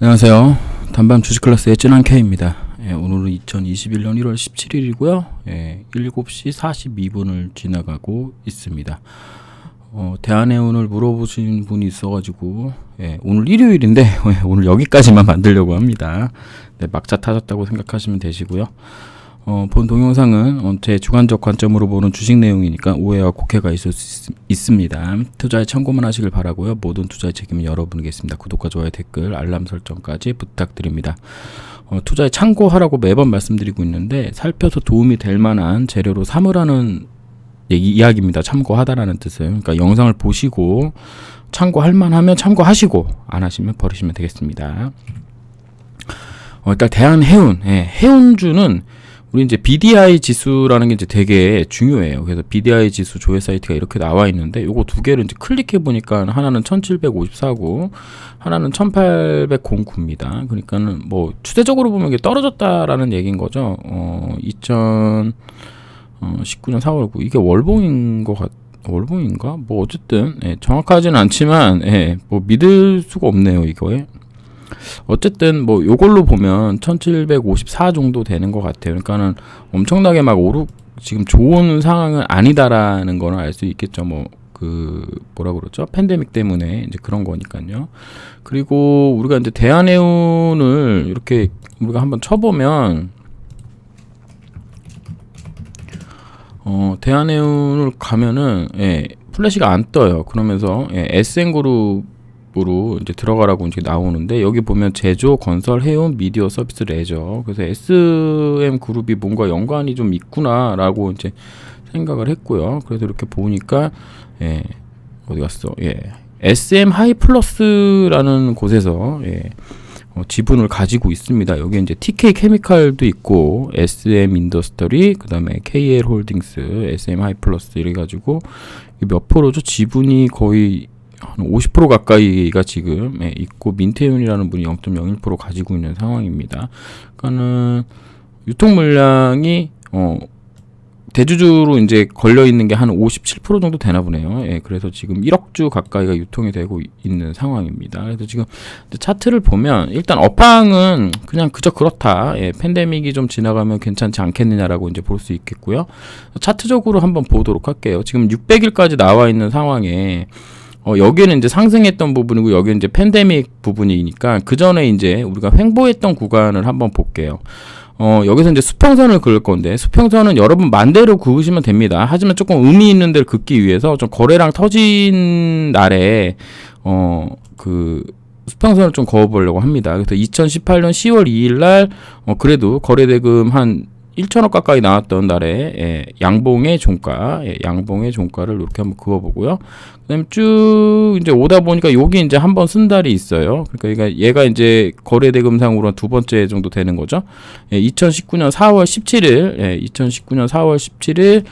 안녕하세요. 단밤 주식 클래스의 찐한 K입니다. 예, 오늘은 2021년 1월 17일이고요. 예, 7시 42분을 지나가고 있습니다. 어, 대한해운을 물어보신 분이 있어가지고 예, 오늘 일요일인데 예, 오늘 여기까지만 만들려고 합니다. 네, 막차 타셨다고 생각하시면 되시고요. 어, 본 동영상은 어, 제 주관적 관점으로 보는 주식 내용이니까 오해와 곡해가 있을 수 있, 있습니다. 투자에 참고만 하시길 바라고요. 모든 투자의 책임은 여러분이겠습니다. 구독과 좋아요, 댓글, 알람 설정까지 부탁드립니다. 어, 투자에 참고하라고 매번 말씀드리고 있는데 살펴서 도움이 될 만한 재료로 삼으라는 얘기, 이야기입니다. 참고하다라는 뜻은 그러니까 영상을 보시고 참고할 만하면 참고하시고 안 하시면 버리시면 되겠습니다. 어, 일단 대한해운, 예, 해운주는 우리 이제 BDI 지수라는 게 이제 되게 중요해요. 그래서 BDI 지수 조회 사이트가 이렇게 나와 있는데 요거 두 개를 이제 클릭해 보니까 하나는 1754고 하나는 1809입니다. 그러니까는 뭐 추세적으로 보면 이게 떨어졌다라는 얘기인 거죠. 어, 2019년 4월 9 이게 월봉인 것 같. 월봉인가? 뭐 어쨌든 예, 정확하지는 않지만 예, 뭐 믿을 수가 없네요 이거에. 어쨌든 뭐 요걸로 보면 1754 정도 되는 것 같아요. 그러니까는 엄청나게 막 오르 지금 좋은 상황은 아니다라는 거는 알 수 있겠죠. 뭐 그 뭐라 그러죠? 팬데믹 때문에 이제 그런 거니까요. 그리고 우리가 이제 대한해운을 이렇게 우리가 한번 쳐보면 어 대한해운을 가면은 예 플래시가 안 떠요. 그러면서 예, SN그룹 으로 이제 들어가라고 이제 나오는데 여기 보면 제조, 건설, 해운, 미디어 서비스, 레저. 그래서 SM 그룹이 뭔가 연관이 좀 있구나라고 이제 생각을 했고요. 그래서 이렇게 보니까 예. 어디 갔어? 예. SM 하이 플러스라는 곳에서 예. 어, 지분을 가지고 있습니다. 여기 이제 TK 케미칼도 있고 SM 인더스터리, 그다음에 KL 홀딩스, SM 하이플러스 이래 가지고 몇 프로죠? 지분이 거의 한 50% 가까이가 지금 예, 있고 민태윤이라는 분이 0.01% 가지고 있는 상황입니다. 그러니까는 유통 물량이 어 대주주로 이제 걸려 있는 게 한 57% 정도 되나 보네요. 예, 그래서 지금 1억 주 가까이가 유통이 되고 있는 상황입니다. 그래서 지금 차트를 보면 일단 업황은 그냥 그저 그렇다. 예, 팬데믹이 좀 지나가면 괜찮지 않겠느냐라고 이제 볼 수 있겠고요. 차트적으로 한번 보도록 할게요. 지금 600일까지 나와 있는 상황에 어, 여기는 이제 상승했던 부분이고 여기는 이제 팬데믹 부분이니까 그 전에 이제 우리가 횡보했던 구간을 한번 볼게요. 어, 여기서 이제 수평선을 그을 건데, 수평선은 여러분 만대로 그으시면 됩니다. 하지만 조금 의미 있는 데를 긋기 위해서 좀 거래량 터진 날에, 어, 그, 수평선을 좀 그어보려고 합니다. 그래서 2018년 10월 2일 날, 어, 그래도 거래대금 한 1천억 가까이 나왔던 날에 예, 양봉의 종가, 예, 양봉의 종가를 이렇게 한번 그어보고요. 그다음에 쭉 이제 오다 보니까 여기 이제 한 번 쓴 달이 있어요. 그러니까 얘가 이제 거래 대금상으로 두 번째 정도 되는 거죠. 예, 2019년 4월 17일, 예, 2019년 4월 17일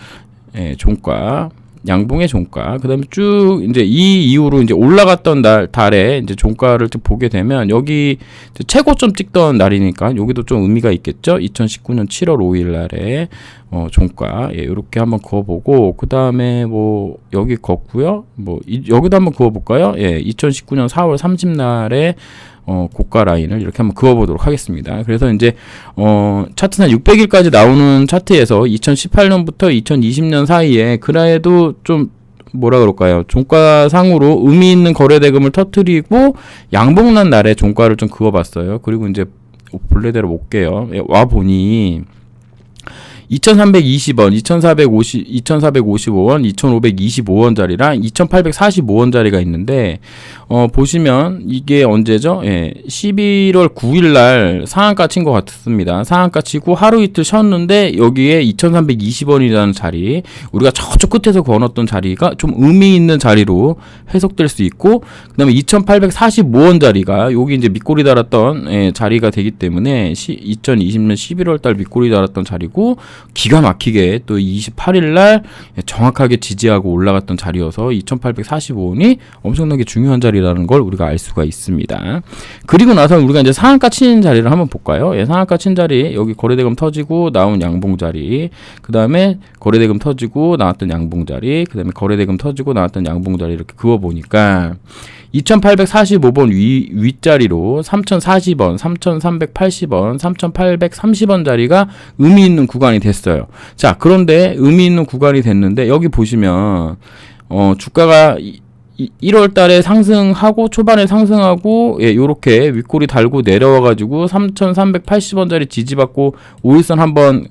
예, 종가. 양봉의 종가. 그 다음에 쭉 이제 이 이후로 이제 올라갔던 날 달에 이제 종가를 좀 보게 되면 여기 최고점 찍던 날이니까 여기도 좀 의미가 있겠죠. 2019년 7월 5일 날에 어 종가 예, 이렇게 한번 그어보고 그 다음에 뭐 여기 걷고요. 뭐 이, 여기도 한번 그어볼까요? 예, 2019년 4월 30 날에 어, 고가 라인을 이렇게 한번 그어보도록 하겠습니다. 그래서 이제 어, 차트상 600일까지 나오는 차트에서 2018년부터 2020년 사이에 그라에도 좀 뭐라 그럴까요? 종가상으로 의미 있는 거래 대금을 터트리고 양봉난 날에 종가를 좀 그어봤어요. 그리고 이제 본래대로 볼게요. 예, 와 보니 2,320원, 2,450, 2,455원, 2,525원짜리랑 2,845원짜리가 있는데 어 보시면 이게 언제죠? 예. 11월 9일 날 상한가 친 것 같습니다. 상한가 치고 하루 이틀 쉬었는데 여기에 2,320원이라는 자리, 우리가 저쪽 끝에서 거놨던 자리가 좀 의미 있는 자리로 해석될 수 있고 그다음에 2,845원짜리가 여기 이제 밑꼬리 달았던 예, 자리가 되기 때문에 시, 2020년 11월 달 밑꼬리 달았던 자리고 기가 막히게 또 28일 날 정확하게 지지하고 올라갔던 자리여서 2845원이 엄청나게 중요한 자리라는 걸 우리가 알 수가 있습니다. 그리고 나서 우리가 이제 상한가 치는 자리를 한번 볼까요? 예, 상한가 친 자리 여기 거래대금 터지고 나온 양봉 자리 그 다음에 거래대금 터지고 나왔던 양봉 자리 그 다음에 거래대금 터지고 나왔던 양봉 자리 이렇게 그어 보니까 2845번 위, 윗자리로 3040원, 3380원, 3830원 자리가 의미 있는 구간이 됐어요. 자, 그런데 의미 있는 구간이 됐는데 여기 보시면 어, 주가가 이, 1월 달에 상승하고 초반에 상승하고 예, 요렇게 윗골이 달고 내려와 가지고 3,380원짜리 지지받고 5일선 한번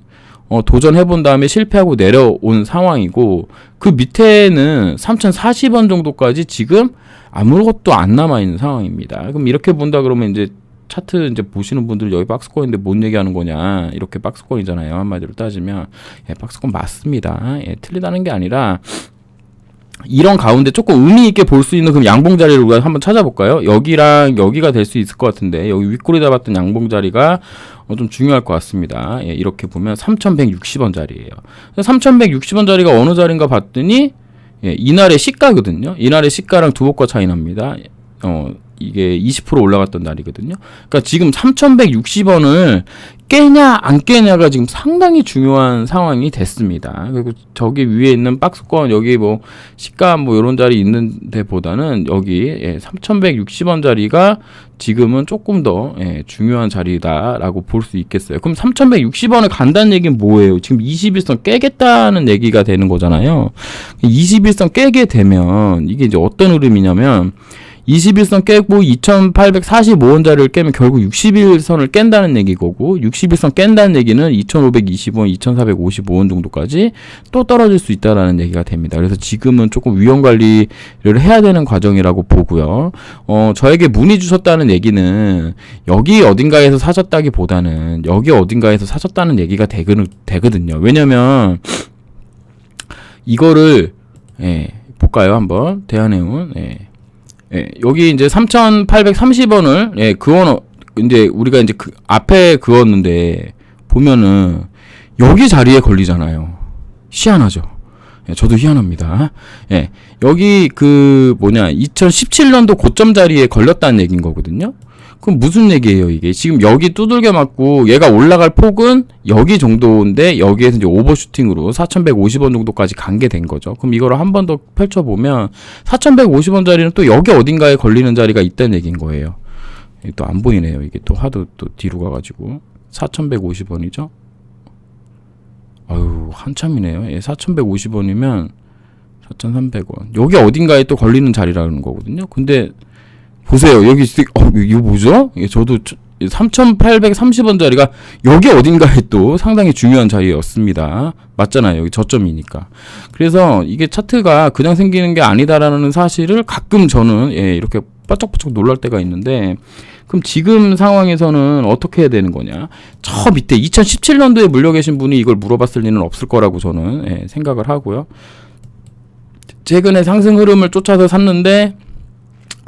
어, 도전해 본 다음에 실패하고 내려온 상황이고 그 밑에는 3,040원 정도까지 지금 아무것도 안 남아 있는 상황입니다. 그럼 이렇게 본다 그러면 이제 차트 이제 보시는 분들 여기 박스권인데 뭔 얘기하는 거냐 이렇게 박스권이잖아요 한마디로 따지면 예, 박스권 맞습니다. 예, 틀리다는 게 아니라 이런 가운데 조금 의미 있게 볼 수 있는 그럼 양봉 자리를 우리가 한번 찾아볼까요? 여기랑 여기가 될 수 있을 것 같은데 여기 윗골이 잡았던 양봉 자리가 어, 좀 중요할 것 같습니다. 예, 이렇게 보면 3,160원 자리예요. 3,160원 자리가 어느 자리인가 봤더니 예, 이날의 시가거든요. 이날의 시가랑 두복과 차이 납니다. 어, 이게 20% 올라갔던 날이거든요. 그러니까 지금 3,160원을 깨냐 안 깨냐가 지금 상당히 중요한 상황이 됐습니다. 그리고 저기 위에 있는 박스권 여기 뭐 시가 뭐 이런 자리 있는 데보다는 여기 예, 3,160원 자리가 지금은 조금 더 예, 중요한 자리다라고 볼 수 있겠어요. 그럼 3,160원을 간다는 얘기는 뭐예요? 지금 21선 깨겠다는 얘기가 되는 거잖아요. 21선 깨게 되면 이게 이제 어떤 흐름이냐면 21선 깨고 2845원짜리를 깨면 결국 61선을 깬다는 얘기고 61선 깬다는 얘기는 2520원, 2455원 정도까지 또 떨어질 수 있다라는 얘기가 됩니다. 그래서 지금은 조금 위험 관리를 해야 되는 과정이라고 보고요. 어, 저에게 문의 주셨다는 얘기는 여기 어딘가에서 사셨다기보다는 여기 어딘가에서 사셨다는 얘기가 되거든요. 왜냐면 이거를 예, 볼까요? 한번 대한해운 예. 예, 여기 이제 3,830원을 예, 그원 이제 우리가 이제 그 앞에 그었는데 보면은 여기 자리에 걸리잖아요. 희한하죠. 예, 저도 희한합니다. 예, 여기 그 뭐냐 2017년도 고점 자리에 걸렸다는 얘기인 거거든요. 그럼 무슨 얘기예요, 이게? 지금 여기 두들겨 맞고 얘가 올라갈 폭은 여기 정도인데 여기에서 이제 오버슈팅으로 4,150원 정도까지 간 게 된 거죠. 그럼 이거를 한 번 더 펼쳐 보면 4,150원 자리는 또 여기 어딘가에 걸리는 자리가 있다는 얘기인 거예요. 또 안 보이네요. 이게 또 하도 또 뒤로 가 가지고 4,150원이죠. 아유 한참이네요. 예, 4,150원이면 4,300원. 여기 어딘가에 또 걸리는 자리라는 거거든요. 근데 보세요. 여기 어, 이거 뭐죠? 예, 저도 3,830원짜리가 여기 어딘가에 또 상당히 중요한 자리였습니다. 맞잖아요. 여기 저점이니까. 그래서 이게 차트가 그냥 생기는 게 아니다라는 사실을 가끔 저는 예, 이렇게 바짝바짝 놀랄 때가 있는데 그럼 지금 상황에서는 어떻게 해야 되는 거냐? 저 밑에 2017년도에 물려 계신 분이 이걸 물어봤을 리는 없을 거라고 저는 예, 생각을 하고요. 최근에 상승 흐름을 쫓아서 샀는데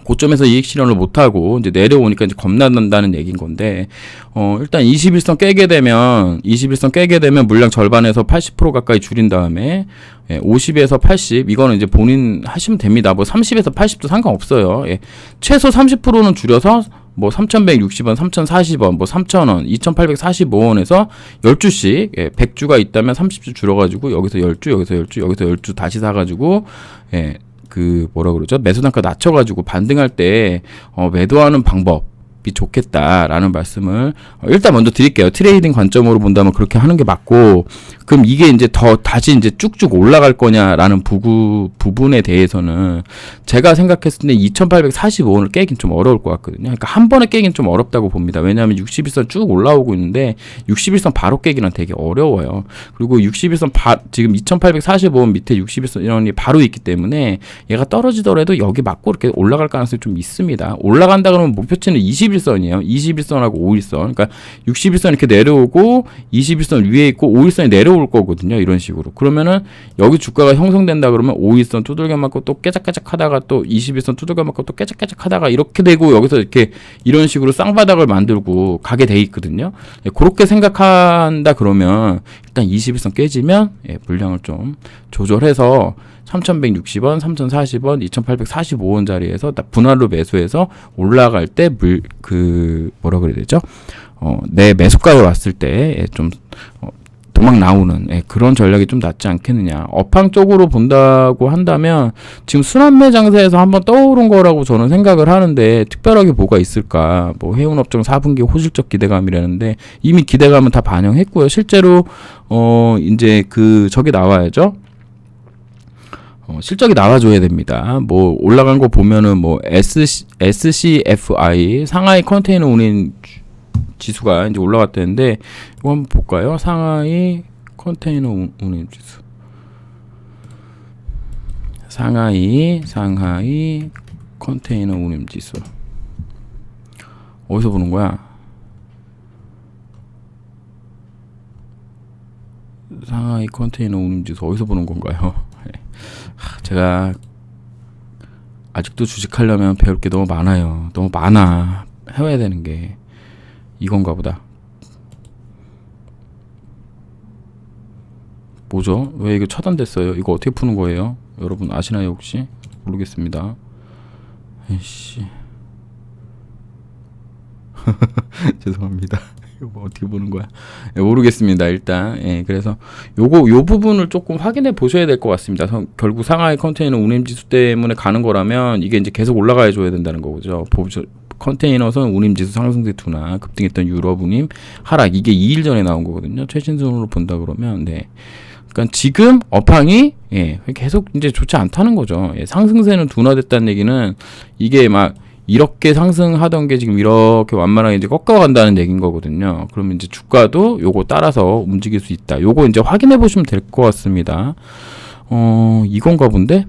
고점에서 이익 실현을 못하고 이제 내려오니까 이제 겁난다는 얘기인 건데 어 일단 21선 깨게 되면 21선 깨게 되면 물량 절반에서 80% 가까이 줄인 다음에 예, 50에서 80 이거는 이제 본인 하시면 됩니다. 뭐 30에서 80도 상관없어요. 예, 최소 30%는 줄여서 뭐 3,160원, 3,040원, 뭐 3,000원, 2,845원에서 12주씩 예, 100주가 있다면 30주 줄여가지고 여기서 10주, 여기서 10주, 여기서 10주 다시 사가지고 예, 그 뭐라 그러죠? 매수 단가 낮춰 가지고 반등할 때 어, 매도하는 방법 이 좋겠다라는 말씀을 어, 일단 먼저 드릴게요. 트레이딩 관점으로 본다면 그렇게 하는 게 맞고 그럼 이게 이제 더 다시 이제 쭉쭉 올라갈 거냐라는 부구 부분에 대해서는 제가 생각했을 때 2,845원을 깨긴 좀 어려울 것 같거든요. 그러니까 한 번에 깨긴 좀 어렵다고 봅니다. 왜냐하면 61선 쭉 올라오고 있는데 61선 바로 깨기는 되게 어려워요. 그리고 61선 바, 지금 2,845원 밑에 61선이 바로 있기 때문에 얘가 떨어지더라도 여기 맞고 이렇게 올라갈 가능성이 좀 있습니다. 올라간다 그러면 목표치는 21선이에요. 21선하고 5일선. 그러니까 61선 이렇게 내려오고 21선 위에 있고 5일선이 내려 내려올 거거든요. 이런 식으로. 그러면은 여기 주가가 형성된다 그러면 5일선 두들겨 맞고 또 깨작깨작 하다가 또 21선 두들겨 맞고 또 깨작깨작 하다가 이렇게 되고 여기서 이렇게 이런 식으로 쌍바닥을 만들고 가게 돼 있거든요. 예, 그렇게 생각한다 그러면 일단 21선 깨지면 예, 물량을 좀 조절해서 3,160원, 3,040원, 2,845원 자리에서 분할로 매수해서 올라갈 때 물 그 뭐라 그래야 되죠? 어, 내 매수가로 왔을 때좀 어, 도망 나오는 예, 그런 전략이 좀 낫지 않겠느냐. 업황 쪽으로 본다고 한다면 지금 순환매 장세에서 한번 떠오른 거라고 저는 생각을 하는데 특별하게 뭐가 있을까? 뭐 해운업종 4분기 호실적 기대감이라는데 이미 기대감은 다 반영했고요. 실제로 어 이제 그 저기 나와야죠. 어, 실적이 나와줘야 됩니다. 뭐 올라간 거 보면은 뭐 SC, SCFI 상하이 컨테이너 운임 주- 지수가 이제 올라갔다는데 이거 한번 볼까요? 상하이 컨테이너 운- 운임 지수. 상하이 상하이 컨테이너 운임 지수. 어디서 보는 거야? 상하이 컨테이너 운임 지수 어디서 보는 건가요? 하, 제가 아직도 주식하려면 배울 게 너무 많아요. 너무 많아. 해야 되는 게 이건가 보다. 뭐죠? 왜 이거 차단됐어요? 이거 어떻게 푸는 거예요? 여러분 아시나요 혹시? 모르겠습니다. 에이씨. 죄송합니다. 뭐 어떻게 보는 거야? 예, 모르겠습니다. 일단 예, 그래서 요거 요 부분을 조금 확인해 보셔야 될 것 같습니다. 성- 결국 상하이 컨테이너 운임 지수 때문에 가는 거라면 이게 이제 계속 올라가야 줘야 된다는 거죠. 보죠. 컨테이너선 운임 지수 상승세 둔화 급등했던 유럽 운임 하락 이게 2일 전에 나온 거거든요. 최신 순으로 본다 그러면 네. 그러니까 지금 업황이 예, 계속 이제 좋지 않다는 거죠. 예, 상승세는 둔화됐다는 얘기는 이게 막 이렇게 상승하던 게 지금 이렇게 완만하게 이제 꺾어간다는 얘기인 거거든요. 그러면 이제 주가도 요거 따라서 움직일 수 있다. 요거 이제 확인해 보시면 될 것 같습니다. 어, 이건가 본데?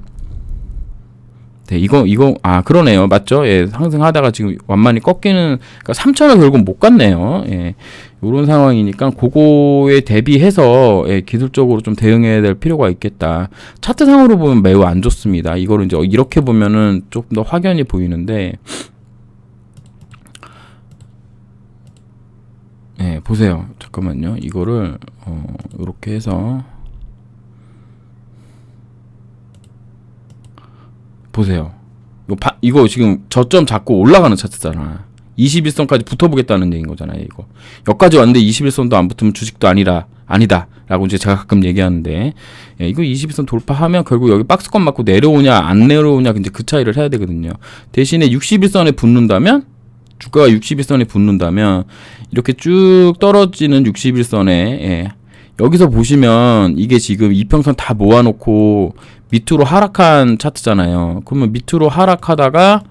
네, 이거, 이거, 아, 그러네요. 맞죠? 예, 상승하다가 지금 완만히 꺾이는, 그러니까 3천을 결국 못 갔네요. 예, 요런 상황이니까, 그거에 대비해서, 예, 기술적으로 좀 대응해야 될 필요가 있겠다. 차트상으로 보면 매우 안 좋습니다. 이거를 이제 이렇게 보면은 조금 더 확연히 보이는데, 예, 보세요. 잠깐만요. 이거를, 어, 요렇게 해서, 보세요. 이거, 바, 이거 지금 저점 잡고 올라가는 차트잖아. 21선까지 붙어보겠다는 얘기인 거잖아요, 이거. 여기까지 왔는데 21선도 안 붙으면 주식도 아니라, 아니다. 라고 이제 제가 가끔 얘기하는데, 예, 이거 21선 돌파하면 결국 여기 박스권 맞고 내려오냐, 안 내려오냐, 이제 그 차이를 해야 되거든요. 대신에 61선에 붙는다면, 주가가 61선에 붙는다면, 이렇게 쭉 떨어지는 61선에, 예, 여기서 보시면 이게 지금 이평선 다 모아놓고 밑으로 하락한 차트잖아요. 그러면 밑으로 하락하다가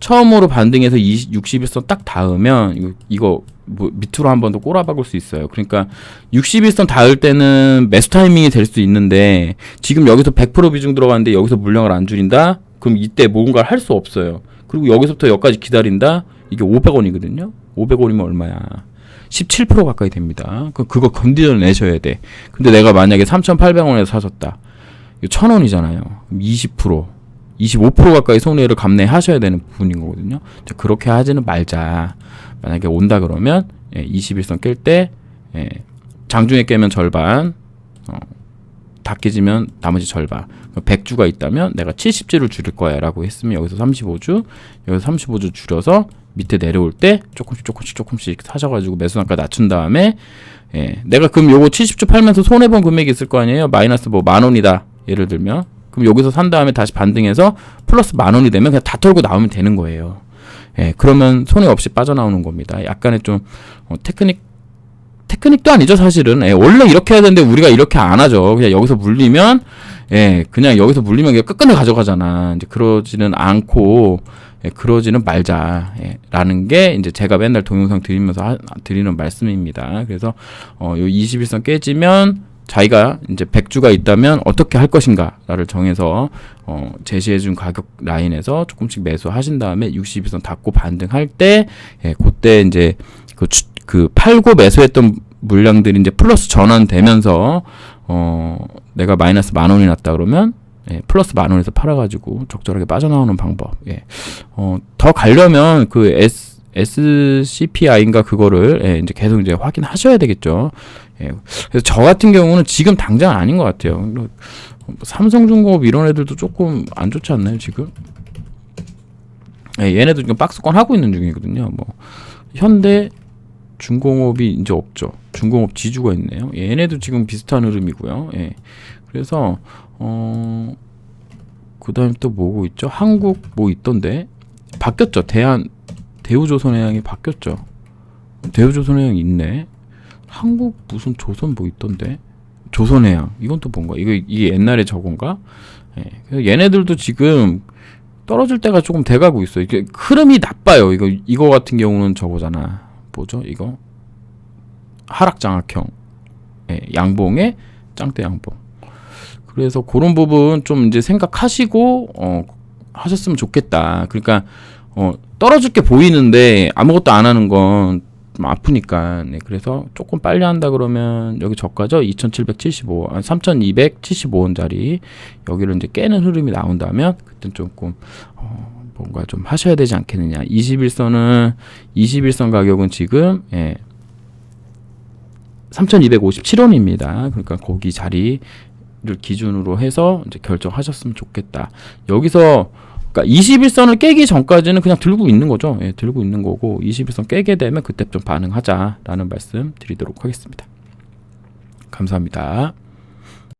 처음으로 반등해서 20, 61선 딱 닿으면 이거, 이거 뭐 밑으로 한 번 더 꼬라박을 수 있어요. 그러니까 61선 닿을 때는 매수 타이밍이 될 수 있는데 지금 여기서 100% 비중 들어가는데 여기서 물량을 안 줄인다? 그럼 이때 뭔가를 할 수 없어요. 그리고 여기서부터 여기까지 기다린다? 이게 500원이거든요. 500원이면 얼마야? 17% 가까이 됩니다. 그 그거 건디전 내셔야 돼. 근데 내가 만약에 3,800원에서 사셨다. 이거 1,000원이잖아요. 20%, 25% 가까이 손해를 감내하셔야 되는 부분인 거거든요. 그렇게 하지는 말자. 만약에 온다 그러면 예, 21선 깰때 예, 장중에 깨면 절반, 어, 다 깨지면 나머지 절반. 100주가 있다면 내가 70주를 줄일 거야라고 했으면 여기서 35주, 여기서 35주 줄여서 밑에 내려올 때 조금씩 조금씩 조금씩 사셔가지고 매수단가 낮춘 다음에 예, 내가 그럼 요거 70주 팔면서 손해 본 금액이 있을 거 아니에요? 마이너스 뭐 만 원이다. 예를 들면 그럼 여기서 산 다음에 다시 반등해서 플러스 만 원이 되면 그냥 다 털고 나오면 되는 거예요. 예, 그러면 손해 없이 빠져나오는 겁니다. 약간의 좀 어, 테크닉 테크닉도 아니죠 사실은. 예, 원래 이렇게 해야 되는데 우리가 이렇게 안 하죠. 그냥 여기서 물리면 예, 그냥 여기서 물리면 그냥 끝끝내 가져가잖아. 이제 그러지는 않고 예, 그러지는 말자. 예, 라는 게 이제 제가 맨날 동영상 드리면서 하, 드리는 말씀입니다. 그래서 어, 요 21선 깨지면 자기가 이제 100주가 있다면 어떻게 할 것인가를 정해서 어, 제시해 준 가격 라인에서 조금씩 매수하신 다음에 62선 닫고 반등할 때 예, 그때 이제 그, 추, 그 팔고 매수했던 물량들이 이제 플러스 전환되면서 어, 내가 마이너스 만 원이 났다 그러면 예, 플러스 만 원에서 팔아가지고 적절하게 빠져나오는 방법. 예. 어, 더 가려면 그 S, SCPI인가 그거를 예, 이제 계속 이제 확인하셔야 되겠죠. 예. 그래서 저 같은 경우는 지금 당장 아닌 것 같아요. 뭐, 삼성중공업 이런 애들도 조금 안 좋지 않나요 지금? 예, 얘네도 지금 박스권 하고 있는 중이거든요. 뭐 현대 중공업이 이제 없죠. 중공업 지주가 있네요. 예, 얘네도 지금 비슷한 흐름이고요. 예. 그래서 어 그다음에 또 뭐고 있죠? 한국 뭐 있던데 바뀌었죠. 대한 대우조선해양이 바뀌었죠. 대우조선해양 있네. 한국 무슨 조선 뭐 있던데? 조선해양 이건 또 뭔가 이거 이게 옛날에 저건가? 예. 그래서 얘네들도 지금 떨어질 때가 조금 돼가고 있어요. 이게 흐름이 나빠요. 이거 이거 같은 경우는 저거잖아. 뭐죠? 이거 하락 장악형 예, 양봉의 짱대 양봉. 그래서 그런 부분 좀 이제 생각하시고 어 하셨으면 좋겠다. 그러니까 어 떨어질 게 보이는데 아무것도 안 하는 건 좀 아프니까. 네, 그래서 조금 빨리 한다 그러면 여기 저가죠. 2,775, 아, 3,275원짜리 여기를 이제 깨는 흐름이 나온다면 그때 조금 어, 뭔가 좀 하셔야 되지 않겠느냐. 21선은 21선 가격은 지금 예, 3,257원입니다. 그러니까 거기 자리를 기준으로 해서 이제 결정하셨으면 좋겠다. 여기서 그러니까 21선을 깨기 전까지는 그냥 들고 있는 거죠. 예, 들고 있는 거고 21선 깨게 되면 그때 좀 반응하자라는 말씀 드리도록 하겠습니다. 감사합니다.